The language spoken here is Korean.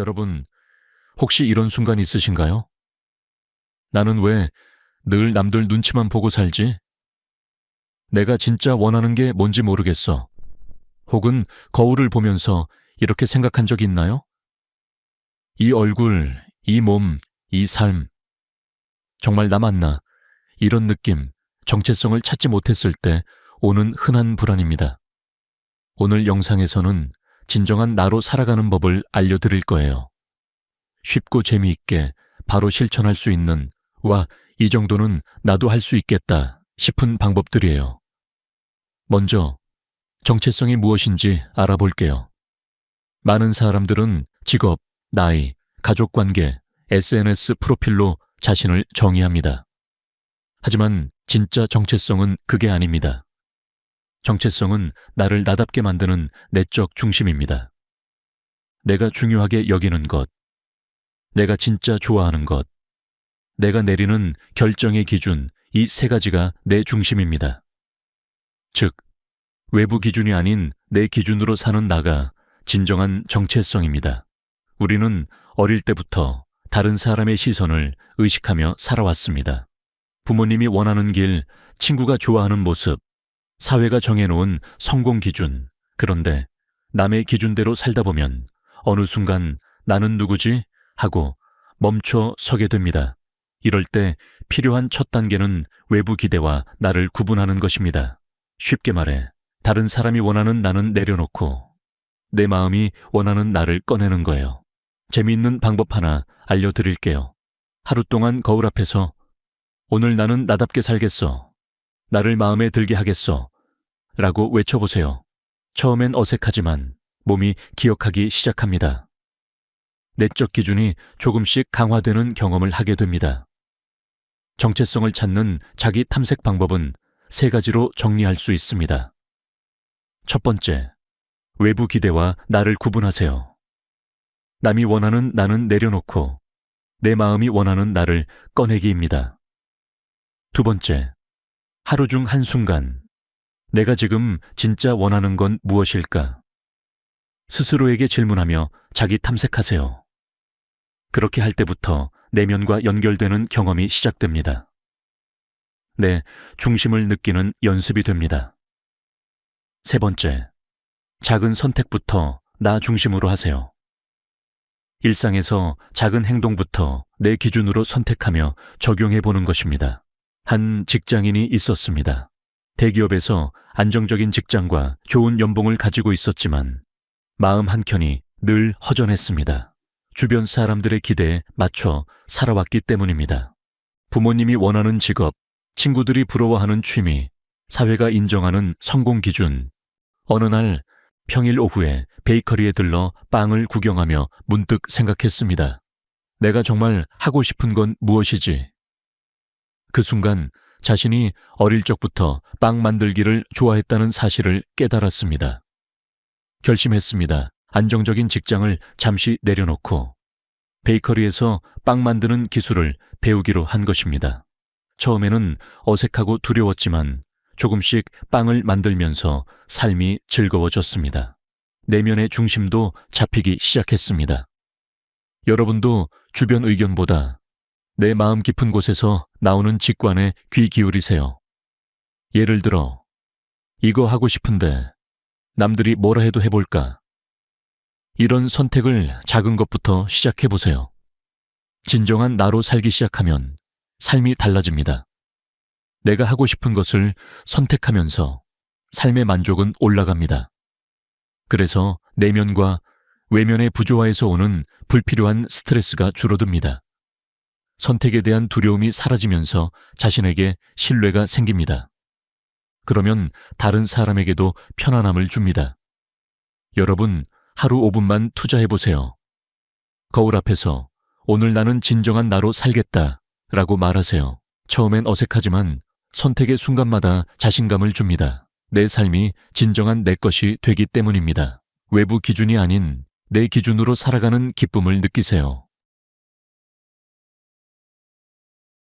여러분, 혹시 이런 순간 있으신가요? 나는 왜 늘 남들 눈치만 보고 살지? 내가 진짜 원하는 게 뭔지 모르겠어. 혹은 거울을 보면서 이렇게 생각한 적 있나요? 이 얼굴, 이 몸, 이 삶. 정말 나 맞나? 이런 느낌, 정체성을 찾지 못했을 때 오는 흔한 불안입니다. 오늘 영상에서는 진정한 나로 살아가는 법을 알려드릴 거예요. 쉽고 재미있게 바로 실천할 수 있는 와, 이 정도는 나도 할 수 있겠다 싶은 방법들이에요. 먼저, 정체성이 무엇인지 알아볼게요. 많은 사람들은 직업, 나이, 가족 관계, SNS 프로필로 자신을 정의합니다. 하지만 진짜 정체성은 그게 아닙니다. 정체성은 나를 나답게 만드는 내적 중심입니다. 내가 중요하게 여기는 것, 내가 진짜 좋아하는 것, 내가 내리는 결정의 기준, 이 세 가지가 내 중심입니다. 즉, 외부 기준이 아닌 내 기준으로 사는 나가 진정한 정체성입니다. 우리는 어릴 때부터 다른 사람의 시선을 의식하며 살아왔습니다. 부모님이 원하는 길, 친구가 좋아하는 모습, 사회가 정해놓은 성공 기준. 그런데 남의 기준대로 살다 보면 어느 순간 나는 누구지? 하고 멈춰 서게 됩니다. 이럴 때 필요한 첫 단계는 외부 기대와 나를 구분하는 것입니다. 쉽게 말해, 다른 사람이 원하는 나는 내려놓고 내 마음이 원하는 나를 꺼내는 거예요. 재미있는 방법 하나 알려드릴게요. 하루 동안 거울 앞에서 오늘 나는 나답게 살겠어. 나를 마음에 들게 하겠어. 라고 외쳐보세요. 처음엔 어색하지만 몸이 기억하기 시작합니다. 내적 기준이 조금씩 강화되는 경험을 하게 됩니다. 정체성을 찾는 자기 탐색 방법은 세 가지로 정리할 수 있습니다. 첫 번째, 외부 기대와 나를 구분하세요. 남이 원하는 나는 내려놓고 내 마음이 원하는 나를 꺼내기입니다. 두 번째, 하루 중 한순간 내가 지금 진짜 원하는 건 무엇일까? 스스로에게 질문하며 자기 탐색하세요. 그렇게 할 때부터 내면과 연결되는 경험이 시작됩니다. 내 중심을 느끼는 연습이 됩니다. 세 번째, 작은 선택부터 나 중심으로 하세요. 일상에서 작은 행동부터 내 기준으로 선택하며 적용해 보는 것입니다. 한 직장인이 있었습니다. 대기업에서 안정적인 직장과 좋은 연봉을 가지고 있었지만 마음 한켠이 늘 허전했습니다. 주변 사람들의 기대에 맞춰 살아왔기 때문입니다. 부모님이 원하는 직업, 친구들이 부러워하는 취미, 사회가 인정하는 성공 기준. 어느 날 평일 오후에 베이커리에 들러 빵을 구경하며 문득 생각했습니다. 내가 정말 하고 싶은 건 무엇이지? 그 순간 자신이 어릴 적부터 빵 만들기를 좋아했다는 사실을 깨달았습니다. 결심했습니다. 안정적인 직장을 잠시 내려놓고 베이커리에서 빵 만드는 기술을 배우기로 한 것입니다. 처음에는 어색하고 두려웠지만 조금씩 빵을 만들면서 삶이 즐거워졌습니다. 내면의 중심도 잡히기 시작했습니다. 여러분도 주변 의견보다 내 마음 깊은 곳에서 나오는 직관에 귀 기울이세요. 예를 들어, 이거 하고 싶은데 남들이 뭐라 해도 해볼까? 이런 선택을 작은 것부터 시작해 보세요. 진정한 나로 살기 시작하면 삶이 달라집니다. 내가 하고 싶은 것을 선택하면서 삶의 만족은 올라갑니다. 그래서 내면과 외면의 부조화에서 오는 불필요한 스트레스가 줄어듭니다. 선택에 대한 두려움이 사라지면서 자신에게 신뢰가 생깁니다. 그러면 다른 사람에게도 편안함을 줍니다. 여러분, 하루 5분만 투자해 보세요. 거울 앞에서 오늘 나는 진정한 나로 살겠다 라고 말하세요. 처음엔 어색하지만 선택의 순간마다 자신감을 줍니다. 내 삶이 진정한 내 것이 되기 때문입니다. 외부 기준이 아닌 내 기준으로 살아가는 기쁨을 느끼세요.